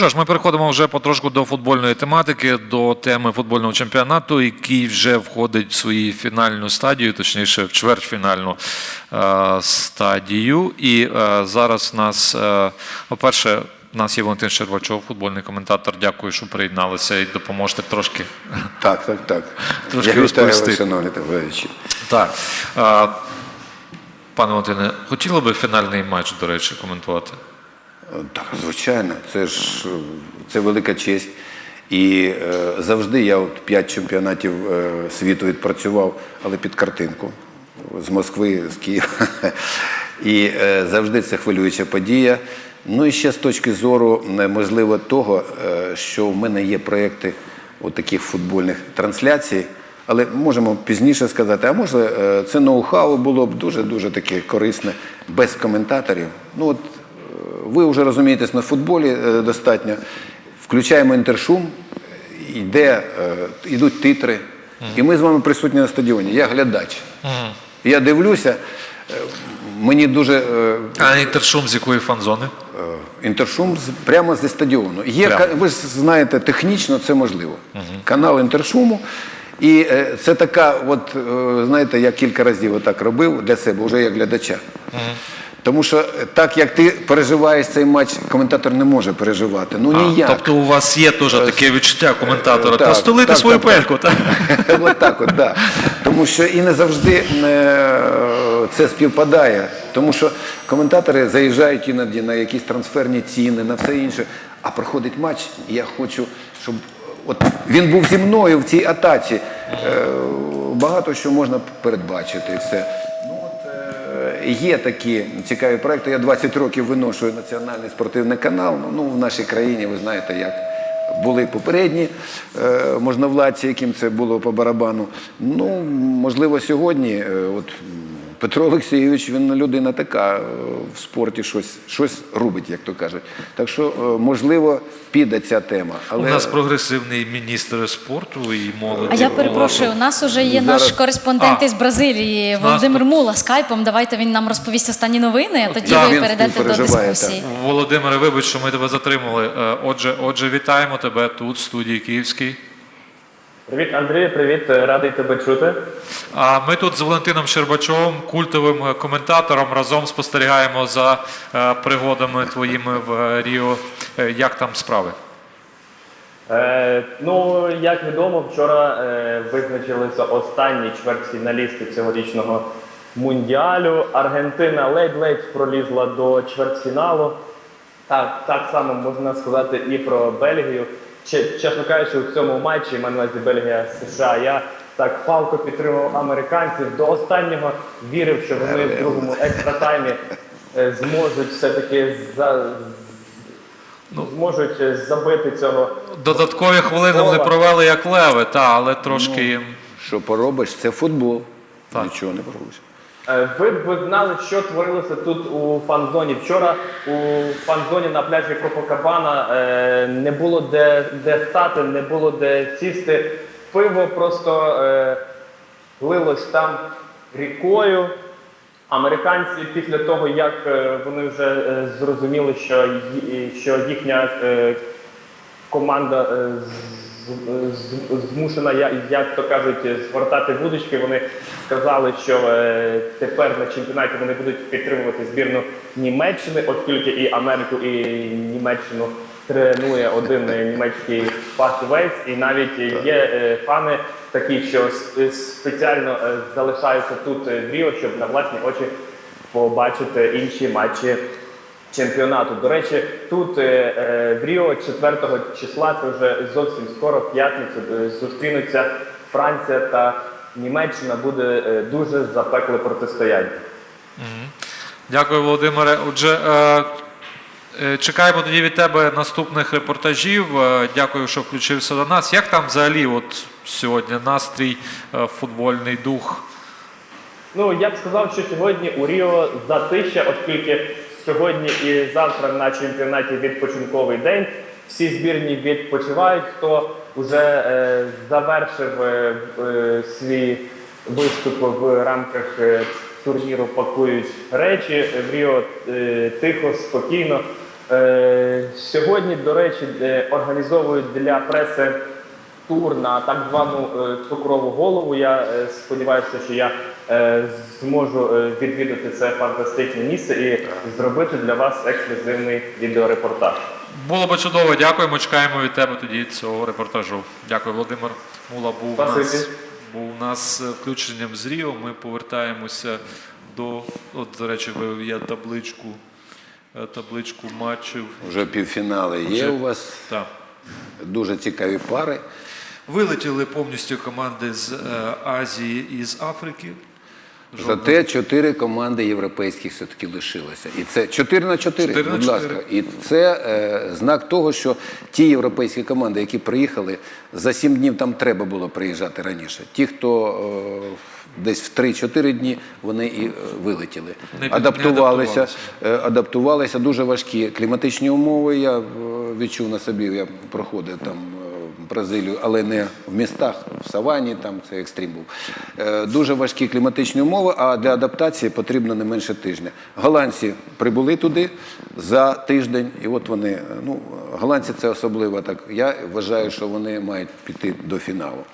що ж, ми переходимо вже потрошку до футбольної тематики, до теми футбольного чемпіонату, який вже входить в свою фінальну стадію, точніше, в чвертьфінальну е, стадію. І е, зараз нас, е, по-перше, у нас є Валентин Щербачов, футбольний коментатор. Дякую, що приєдналися і допоможете трошки. Так, так, так. Трошки Я розповісти. шановні товариші. Так. Е, пане Валентине, хотіли би фінальний матч, до речі, коментувати? Так, звичайно, це ж це велика честь. І е, завжди я от п'ять чемпіонатів е, світу відпрацював, але під картинку з Москви, з Києва. І е, завжди це хвилююча подія. Ну і ще з точки зору, е, можливо, того, е, що в мене є проєкти от таких футбольних трансляцій. Але можемо пізніше сказати, а може е, це ноу-хау було б дуже-дуже таке корисне, без коментаторів. Ну от ви вже розумієтесь на футболі е, достатньо. Включаємо інтершум, йде, е, йдуть титри, і ми з вами присутні на стадіоні. Я глядач. Я дивлюся, е, мені дуже А інтершум з якої фан-зони? Інтершум прямо зі стадіону. Є, Прямо. ви ж знаєте, технічно це можливо. Канал інтершуму. І це така, от, знаєте, я кілька разів отак робив для себе, вже як глядача. Тому що е, так як ти переживаєш цей матч, коментатор не може переживати. Ну А, ніяк. тобто у вас є теж таке відчуття коментатора. Е, так, Постелити так, свою так, пельку, так? От так, от, да. Тому що і не завжди е, це співпадає. Тому що коментатори заїжджають іноді на якісь трансферні ціни, на все інше. А проходить матч, і я хочу, щоб от він був зі мною в цій атаці. Багато що можна передбачити і все. Е, Є такі цікаві проекти. Я 20 років виношую національний спортивний канал. Ну, Ну, в нашій країні ви знаєте, як були попередні е, можновладці, яким це було по барабану. Ну, можливо, сьогодні е, от, Петро Олексійович, він людина така е, в спорті щось, щось робить, як то кажуть. Так що, е, можливо, піде ця тема. У Але нас прогресивний міністр спорту і молоді. А я перепрошую, у нас уже є Зараз- наш кореспондент А. із Бразилії Володимир Мула скайпом. Давайте він нам розповість останні новини, а тоді Так. ви перейдете до дискусії. Володимире, вибач, що ми тебе затримали. Е, Отже, отже, вітаємо тебе тут, в студії Київській. Привіт, Андрій, привіт, радий тебе чути. А ми тут з Валентином Щербачовим, культовим е, коментатором, разом спостерігаємо за е, пригодами твоїми в е, Ріо. Е, Як там справи? Е, ну, як відомо, вчора е, визначилися останні чвертьфіналісти цьогорічного мундіалю. Аргентина ледь-ледь пролізла до чвертьфіналу. Так, так само можна сказати і про Бельгію. Че- Чесно кажучи, у цьому матчі маю Бельгія США. Я так палко підтримував американців до останнього. Вірив, що вони в другому екстратаймі е, зможуть все-таки за, зможуть е, забити цього. Додаткові хвилини вони провели як леви, та, але трошки їм. що поробиш, це футбол. Так. Нічого не поробиш. Е, Ви б знали, що творилося тут у фан-зоні. Вчора у фан-зоні на пляжі Копакабана е, не було де, де стати, не було де сісти. Пиво просто е, лилось там рікою. Американці після того, як вони вже зрозуміли, що, що їхня команда з- змушена, як то кажуть, звертати вудочки. Вони сказали, що е, тепер на чемпіонаті вони будуть підтримувати збірну Німеччини, оскільки і Америку, і Німеччину тренує один німецький фахівець, і навіть є е, фани такі, що спеціально е, залишаються тут в Ріо, щоб на власні очі побачити інші матчі чемпіонату. До речі, тут е, е, в Ріо 4 числа, це вже зовсім скоро, в п'ятницю, е, зустрінуться Франція та Німеччина. Буде дуже запекле протистояння. Дякую, Володимире. Отже, е, е, чекаємо тоді від тебе наступних репортажів. Е, Дякую, що включився до нас. Як там взагалі от сьогодні настрій, е, футбольний дух? Ну я б сказав, що сьогодні у Ріо затища, оскільки сьогодні і завтра на чемпіонаті відпочинковий день. Всі збірні відпочивають. Хто вже е, завершив е, е, свій виступ в рамках е, турніру, пакують речі. В Ріо е, тихо, спокійно. Е, сьогодні, до речі, е, організовують для преси тур на так звану е, цукрову голову. Я е, сподіваюся, що я зможу е, відвідати це фантастичне місце і зробити для вас ексклюзивний відеорепортаж. Було би чудово, дякуємо. Чекаємо від тебе тоді цього репортажу. Дякую, Володимир. Мула був у нас, був у нас е, включенням з Ріо. Ми повертаємося до, от, до речі, є табличку, е, табличку матчів. Вже півфінали є Вже. у вас Так. дуже цікаві пари. Вилетіли повністю команди з е, Азії і з Африки. Зате чотири команди європейських все-таки лишилося. І це 4 на 4, Чотири на будь ласка. І це е, знак того, що ті європейські команди, які приїхали, за 7 днів там треба було приїжджати раніше. Ті, хто е, десь в 3-4 дні, вони і е, вилетіли. Не під- не адаптувалися, адаптувалися. е, дуже важкі кліматичні умови. Я е, відчув на собі, я проходив там. Бразилію, але не в містах, в савані, там це екстрім був. Е, Дуже важкі кліматичні умови, а для адаптації потрібно не менше тижня. Голландці прибули туди за тиждень, і от вони, е, ну, голландці це особливо так. Я вважаю, що вони мають піти до фіналу.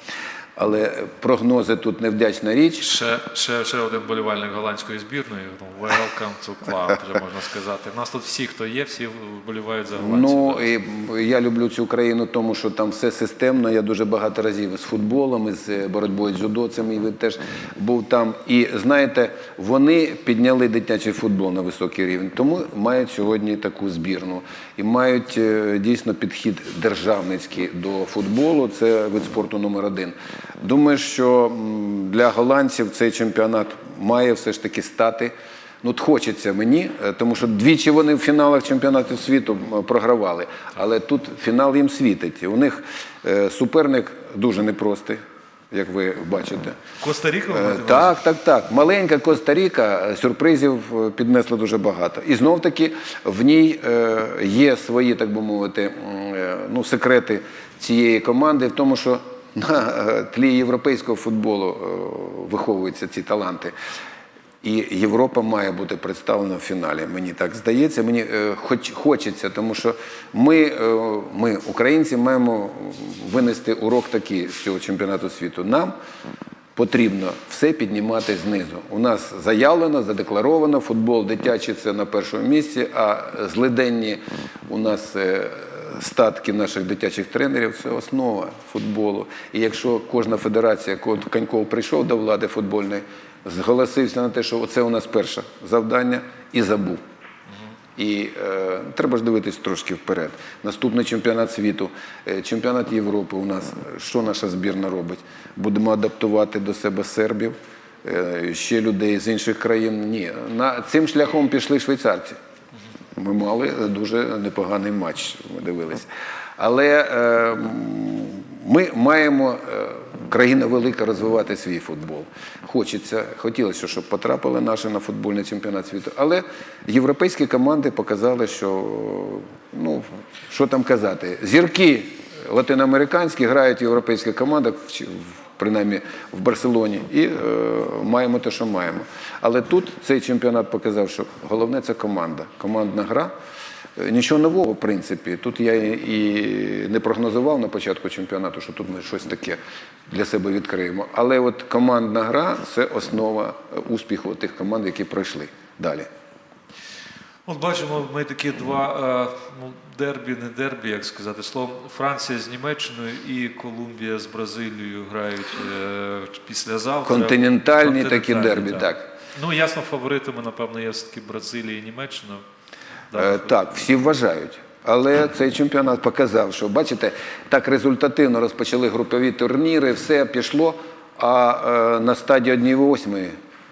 Але прогнози тут невдячна річ. Ще, ще, ще один болівальник голландської збірної. Ну, welcome to club, вже можна сказати. У нас тут всі, хто є, всі вболівають за голландців. Ну і я люблю цю країну, тому що там все системно. Я дуже багато разів з футболом, із е, боротьбою з дзюдоцем, і ви теж був там. І знаєте, вони підняли дитячий футбол на високий рівень, тому мають сьогодні таку збірну і мають е, дійсно підхід державницький до футболу. Це вид спорту номер один. Думаю, що для голландців цей чемпіонат має все ж таки стати. Ну, хочеться мені, е, тому що двічі вони в фіналах чемпіонату світу програвали. Але тут фінал їм світить. У них е, суперник дуже непростий, як ви бачите. Коста-Ріка? Е? Так, так, так. Маленька Коста-Ріка е, сюрпризів е, піднесла дуже багато. І знов таки в ній є свої, так би мовити, ну, секрети цієї команди в тому, що на тлі європейського футболу виховуються ці таланти. І Європа має бути представлена в фіналі. Мені так здається. Мені е, хоч хочеться, тому що ми, е, ми, українці, маємо винести урок такий з цього чемпіонату світу. Нам потрібно все піднімати знизу. У нас заявлено, задекларовано, футбол дитячий це на першому місці, а злиденні у нас. е, Статки наших дитячих тренерів це основа футболу. І якщо кожна федерація, коли Каньков прийшов до влади футбольної, зголосився на те, що це у нас перше завдання, і забув. І е, треба ж дивитись трошки вперед. Наступний чемпіонат світу, е, чемпіонат Європи у нас. Що наша збірна робить? Будемо адаптувати до себе сербів, е, ще людей з інших країн. Ні, на цим шляхом пішли швейцарці. Ми мали дуже непоганий матч, ми дивилися. Але е, ми маємо, е, країна велика, розвивати свій футбол. Хочеться, хотілося, щоб потрапили наші на футбольний чемпіонат світу. Але європейські команди показали, що ну, що там казати, зірки латиноамериканські грають в європейських командах. принаймні в Барселоні, і е, маємо те, що маємо. Але тут цей чемпіонат показав, що головне це команда, командна гра. Е, Нічого нового, в принципі. Тут я і не прогнозував на початку чемпіонату, що тут ми щось таке для себе відкриємо. Але от командна гра це основа е, успіху тих команд, які пройшли далі. От бачимо, ми такі два е, ну, дербі, не дербі, як сказати, словом, Франція з Німеччиною і Колумбія з Бразилією грають післязавтра. Континентальні такі дербі, так. Ну, ясно, фаворитами, напевно, є все-таки Бразилія і Німеччина. Е, Так, всі вважають. Але цей чемпіонат показав, що бачите, так результативно розпочали групові турніри, все пішло. А е, на стадії 1-8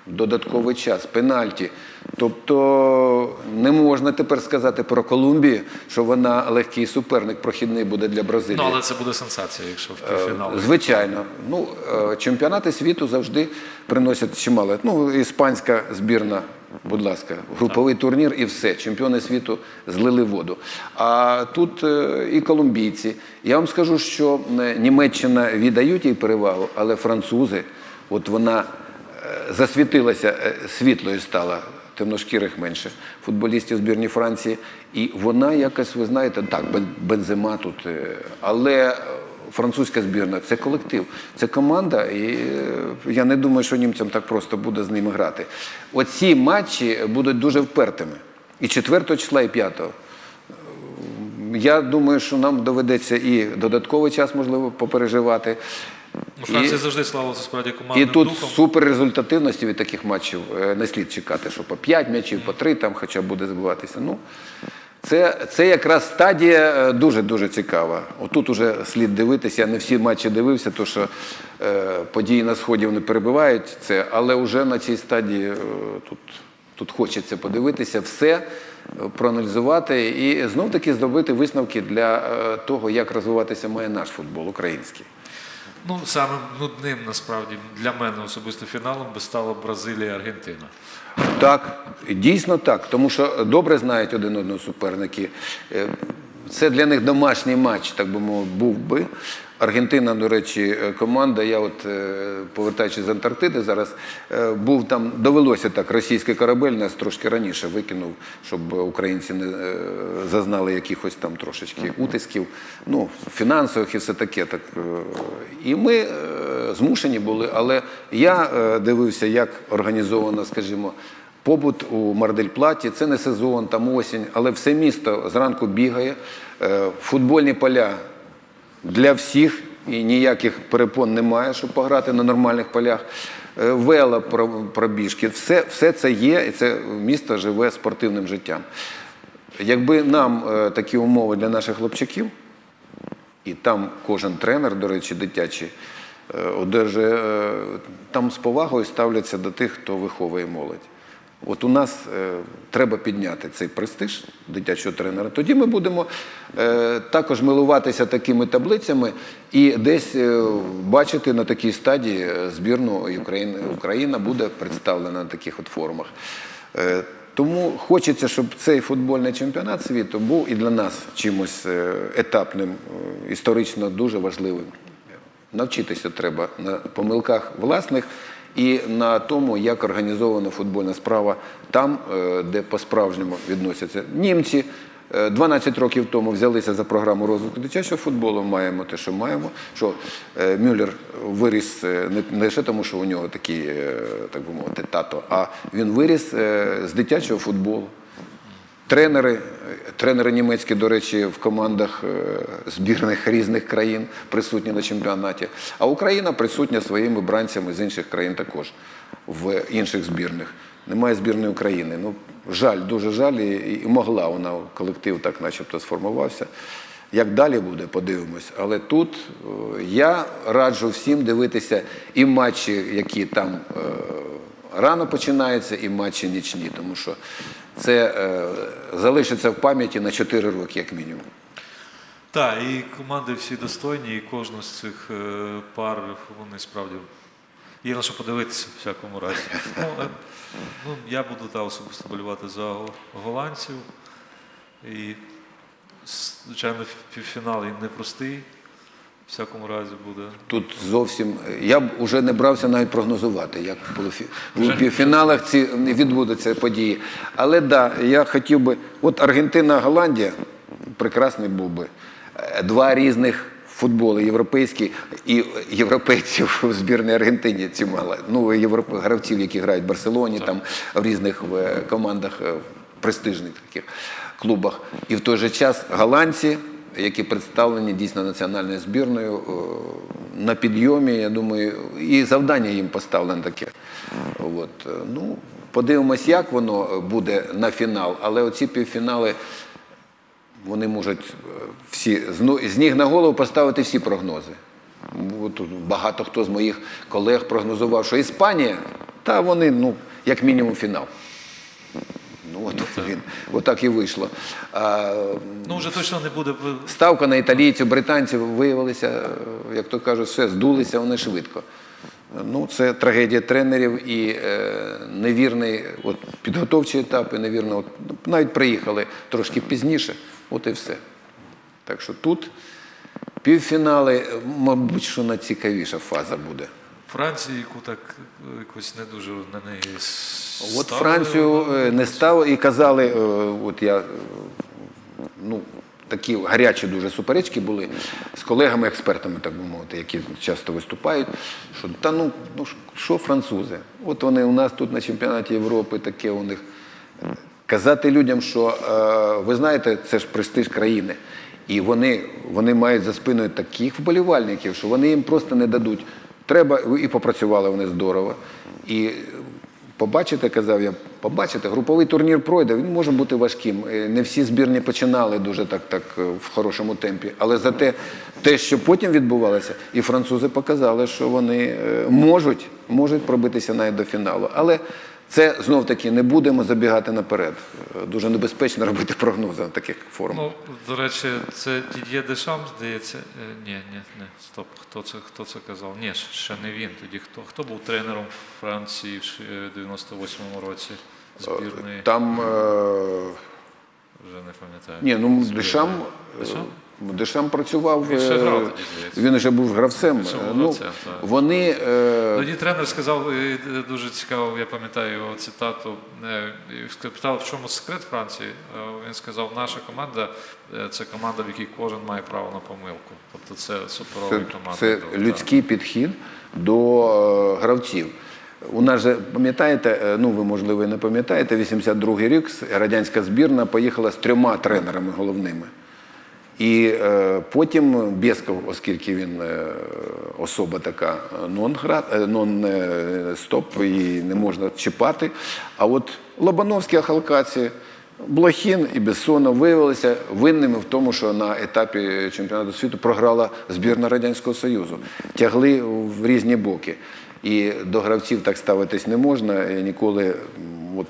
додатковий час, пенальті. Тобто не можна тепер сказати про Колумбію, що вона легкий суперник, прохідний буде для Бразилії. Ну, але це буде сенсація, якщо в півфінал. Звичайно. Ну, е, чемпіонати світу завжди приносять чимало. Ну, іспанська збірна, будь ласка, груповий турнір і все. Чемпіони світу злили воду. А тут е, і колумбійці. Я вам скажу, що е, Німеччина віддають їй перевагу, але французи, от вона е, засвітилася, світлою стала. темношкірих менше, футболістів збірні Франції. І вона якось, ви знаєте, так, Бен- Бензема тут, але французька збірна це колектив, це команда, і е, я не думаю, що німцям так просто буде з ними грати. Оці матчі будуть дуже впертими. І 4 числа, і 5. Я думаю, що нам доведеться і додатковий час, можливо, попереживати. Франція завжди славилася справді і тут духом. суперрезультативності від таких матчів е, не слід чекати, що по 5 м'ячів, по 3 там хоча б буде збиватися. Ну, це, це якраз стадія дуже-дуже цікава. Отут уже слід дивитися. Я не всі матчі дивився, тому що е, події на сході вони перебивають це, але вже на цій стадії е, тут, тут хочеться подивитися все, е, проаналізувати і знов таки зробити висновки для е, того, як розвиватися має наш футбол український. Ну, самим нудним насправді для мене особисто фіналом би стала Бразилія-Аргентина. Так, дійсно так, тому що добре знають один одного суперники. Е, Це для них домашній матч, так би мовити, був би. Аргентина, до речі, е, команда. Я от е, повертаючись з Антарктиди, зараз е, був там, довелося так, російський корабель нас трошки раніше викинув, щоб українці не зазнали якихось там трошечки утисків, ну, фінансових і все таке. Так. І ми змушені були, але я дивився, як організовано, скажімо, Побут у Мардельплаті, це не сезон, там осінь, але все місто зранку бігає. Футбольні поля для всіх і ніяких перепон немає, щоб пограти на нормальних полях. Е, Вела про- пробіжки, все, все це є, і це місто живе спортивним життям. Якби нам е, такі умови для наших хлопчаків, і там кожен тренер, до речі, дитячий, е, одержує, там з повагою ставляться до тих, хто виховує молодь. От у нас е, треба підняти цей престиж дитячого тренера. Тоді ми будемо е, також милуватися такими таблицями і десь е, бачити на такій стадії е, збірну України. Україна буде представлена на таких от форумах. Е, тому хочеться, щоб цей футбольний чемпіонат світу був і для нас чимось е, етапним, е, історично дуже важливим. Навчитися треба на помилках власних і на тому, як організована футбольна справа там, е, де по-справжньому відносяться німці. е, 12 років тому взялися за програму розвитку дитячого футболу. Маємо те, що маємо. Що е, Мюллер виріс е, не, лише тому, що у нього такий, е, так би мовити, тато, а він виріс е, з дитячого футболу. Тренери, тренери німецькі, до речі, в командах е, збірних різних країн присутні на чемпіонаті. А Україна присутня своїми бранцями з інших країн також в інших збірних. Немає збірної України. Ну, жаль, дуже жаль, і, і могла вона, колектив так начебто сформувався. Як далі буде, подивимось. Але тут е, я раджу всім дивитися і матчі, які там е, рано починаються, і матчі нічні, тому що це е, залишиться в пам'яті на 4 роки, як мінімум. Так, і команди всі достойні, і кожну з цих е, пар вони справді є на що подивитися в всякому разі. Ну, е, ну, я буду та особисто болювати за голландців. І, звичайно, півфінал їм непростий. В всякому разі буде. Тут зовсім я б уже не брався навіть прогнозувати, як в в півфіналах ці відбудуться події. Але да, я хотів би, от Аргентина, Голландія, прекрасний був би. Е, Два різних футболи, європейський і європейців в збірній Аргентині чимало. Ну, європ... гравців, які грають в Барселоні, там в різних е, командах е, престижних таких клубах. І в той же час голландці, які представлені дійсно національною збірною е, на підйомі, я думаю, і завдання їм поставлене таке. От, е, ну, подивимось, як воно буде на фінал, але оці півфінали. Вони можуть е, всі з ну- ніг на голову поставити всі прогнози. Тут багато хто з моїх колег прогнозував, що Іспанія, та вони, ну, як мінімум, фінал. Ну, от він, отак і вийшло. А, Ну, вже точно не буде. ставка на італійців, британців виявилися, е, як то кажуть, все, здулися вони швидко. Ну, це трагедія тренерів і е, невірний от, підготовчий етап, і невірно, от, ну, навіть приїхали трошки пізніше, от і все. Так що тут півфінали, е, мабуть, що найцікавіша фаза буде. Франції, яку так е, якось не дуже на неї От Францію е, не ставили і казали, е, от я, ну, такі гарячі дуже суперечки були з колегами-експертами, так би мовити, які часто виступають, що та ну, ну що французи? От вони у нас тут на чемпіонаті Європи таке у них. Казати людям, що ви знаєте, це ж престиж країни. І вони, вони мають за спиною таких вболівальників, що вони їм просто не дадуть. Треба, і попрацювали вони здорово. І побачите, казав я, побачите, груповий турнір пройде, він може бути важким. Е, Не всі збірні починали дуже так, так е, в хорошому темпі. Але зате те, що потім відбувалося, і французи показали, що вони е, можуть, можуть пробитися навіть до фіналу. Але це знов таки не будемо забігати наперед. Е, Дуже небезпечно робити прогнози на таких форумах. Ну, до речі, це Дід'є Дешам, здається. Е, Ні, ні, ні, стоп. Хто це, хто це казав? Ні, ще не він. Тоді хто? Хто був тренером Франції в ш- е, 98-му році збірної? Там е, Вже не пам'ятаю. ні, ну Дешам, Дешам? Дешам працював. Він ще е, грав. Він вже був гравцем. ще Е, був Ну, гравцем, вони е, Тоді тренер сказав дуже цікаво, я пам'ятаю його цитату. і в чому секрет Франції. Він сказав, наша команда це команда, в якій кожен має право на помилку. Тобто це суперова команда. це людський підхід до гравців. У нас же, пам'ятаєте, ну ви можливо і не пам'ятаєте, 82-й рік радянська збірна поїхала з трьома тренерами головними. І е, потім Бєсков, оскільки він е, особа така е, нон-гра- е, нон-стоп, її не можна чіпати. А от Лобановські Ахалкаці, Блохін і Бессонов виявилися винними в тому, що на етапі чемпіонату світу програла збірна Радянського Союзу. Тягли в різні боки. І до гравців так ставитись не можна. Я ніколи, от,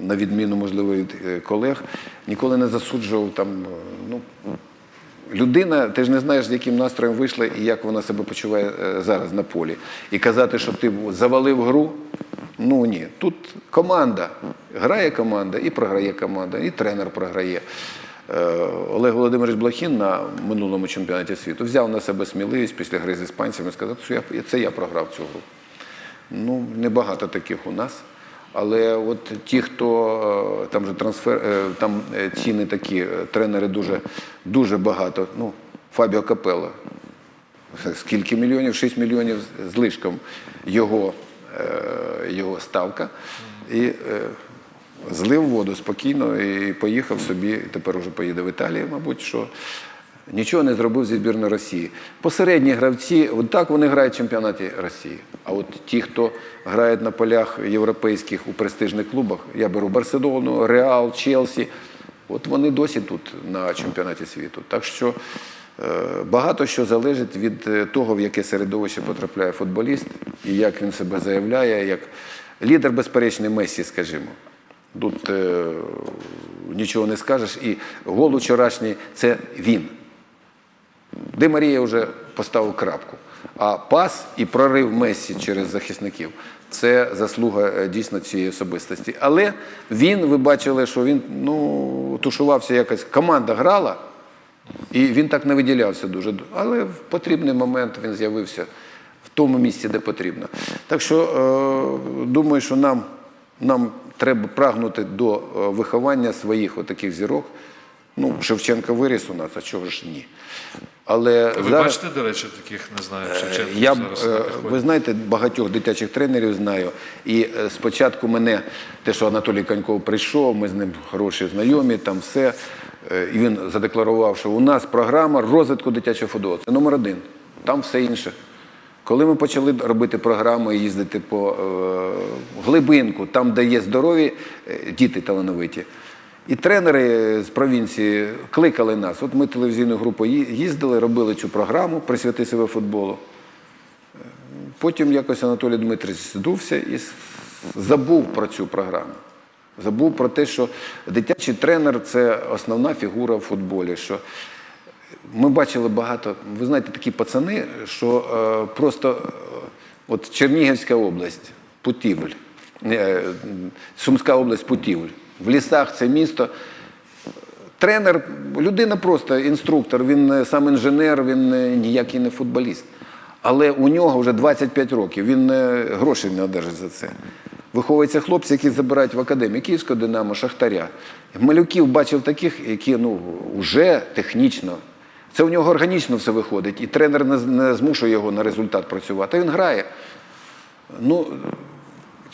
на відміну, можливо, від е, колег, ніколи не засуджував там. е, Ну, людина, ти ж не знаєш, з яким настроєм вийшла і як вона себе почуває е, зараз на полі. І казати, що ти завалив гру, ну ні. Тут команда. Грає команда і програє команда, і тренер програє. Е, Олег Володимирович Блохін на минулому чемпіонаті світу взяв на себе сміливість після гри з іспанцями сказати, що це я програв цю гру. Ну, небагато таких у нас. Але от ті, хто е, там же трансфер, е, там е, ціни такі, тренери дуже, дуже багато. Ну, Фабіо Капелло. Скільки мільйонів? 6 мільйонів з- лишком його, його ставка. І злив воду спокійно і поїхав собі, тепер уже поїде в Італію, мабуть, що нічого не зробив зі збірної Росії. Посередні гравці, от так вони грають в чемпіонаті Росії. А от ті, хто грають на полях європейських у престижних клубах, я беру Барселону, Реал, Челсі, от вони досі тут на чемпіонаті світу. Так що е, багато що залежить від е, того, в яке середовище потрапляє футболіст і як він себе заявляє, як лідер безперечний Месі, скажімо. Тут е, нічого не скажеш. І гол вчорашній це він. Де Марія вже поставив крапку. А пас і прорив Мессі через захисників це заслуга е, дійсно цієї особистості. Але він, ви бачили, що він ну, тушувався якось. Команда грала, і він так не виділявся дуже. Але в потрібний момент він з'явився в тому місці, де потрібно. Так що е, думаю, що нам, нам треба прагнути до е, виховання своїх отаких зірок. Ну, Шевченко виріс у нас, а чого ж ні? Але Ви зараз... бачите, до речі, таких, не знаю, Шевченко Я, зараз е, ви знаєте, багатьох дитячих тренерів знаю. І е, спочатку мене, те, що Анатолій Коньков прийшов, ми з ним хороші знайомі, там все. е, І він задекларував, що у нас програма розвитку дитячого футболу. Це номер один. Там все інше. Коли ми почали робити програму і їздити по е, глибинку, там, де є здорові діти талановиті, і тренери з провінції кликали нас. От ми телевізійну групу їздили, робили цю програму «Присвяти себе футболу. Потім якось Анатолій Дмитрович здувся і забув про цю програму. Забув про те, що дитячий тренер це основна фігура в футболі. Що ми бачили багато, ви знаєте, такі пацани, що е, просто е, от Чернігівська область, Путівль, е, Сумська область Путівль. В лісах це місто. Тренер, людина просто інструктор, він сам інженер, він ніякий не футболіст. Але у нього вже 25 років, він е, грошей не одержить за це. Виховуються хлопці, які забирають в академію Київського Динамо, Шахтаря. Малюків бачив таких, які ну, вже технічно. Це у нього органічно все виходить, і тренер не, змушує його на результат працювати. Він грає. Ну,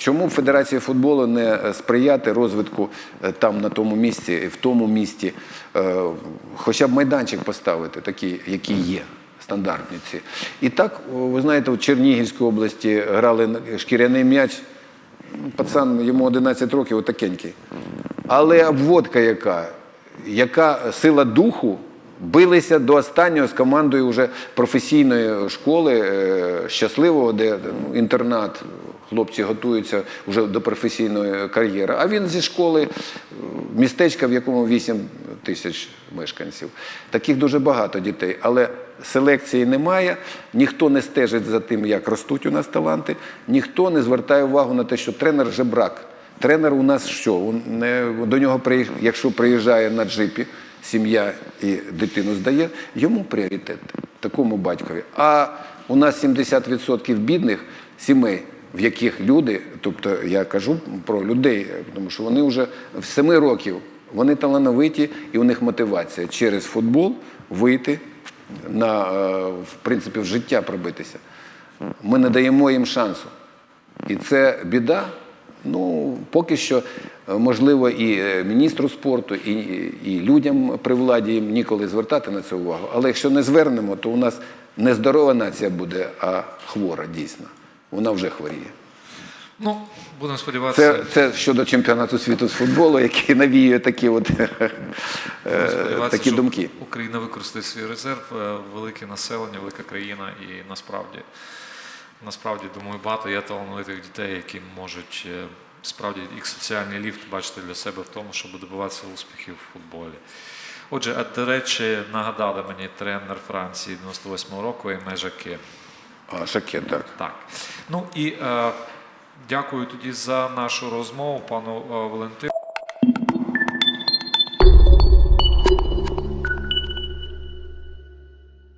Чому б Федерації футболу не е, сприяти розвитку е, там на тому місці, в тому місті, е, хоча б майданчик поставити, такий, який є, стандартні ці. І так, ви знаєте, в Чернігівській області грали шкіряний м'яч. Пацан, йому 11 років, отакенький. Але обводка яка, яка сила духу, билися до останнього з командою вже професійної школи, щасливого, де ну, інтернат, хлопці готуються вже до професійної кар'єри. А він зі школи, містечка, в якому 8 тисяч мешканців. Таких дуже багато дітей. Але селекції немає, ніхто не стежить за тим, як ростуть у нас таланти, ніхто не звертає увагу на те, що тренер жебрак. Тренер у нас що? До нього, якщо приїжджає на джипі, сім'я і дитину здає, йому пріоритет, такому батькові. А у нас 70% бідних сімей, в яких люди, тобто я кажу про людей, тому що вони вже в 7 років, вони талановиті і у них мотивація через футбол вийти на, е, в принципі, в життя пробитися. Ми не даємо їм шансу. І це біда. Ну, поки що, е, можливо, і е, міністру спорту, і, і людям при владі їм ніколи звертати на це увагу. Але якщо не звернемо, то у нас не здорова нація буде, а хвора дійсно. Вона вже хворіє. Ну, будемо сподіватися. Це, це щодо чемпіонату світу з футболу, який навіює такі, от, е, такі що думки. Україна використає свій резерв, е, велике населення, велика країна, і насправді, насправді, думаю, багато є талановитих дітей, які можуть е, справді їх соціальний ліфт бачити для себе в тому, щоб добиватися успіхів в футболі. Отже, а до речі, нагадали мені тренер Франції 98-го року Еме Жаке. Так. Так. Ну і е, дякую тоді за нашу розмову, пану е, Валентину.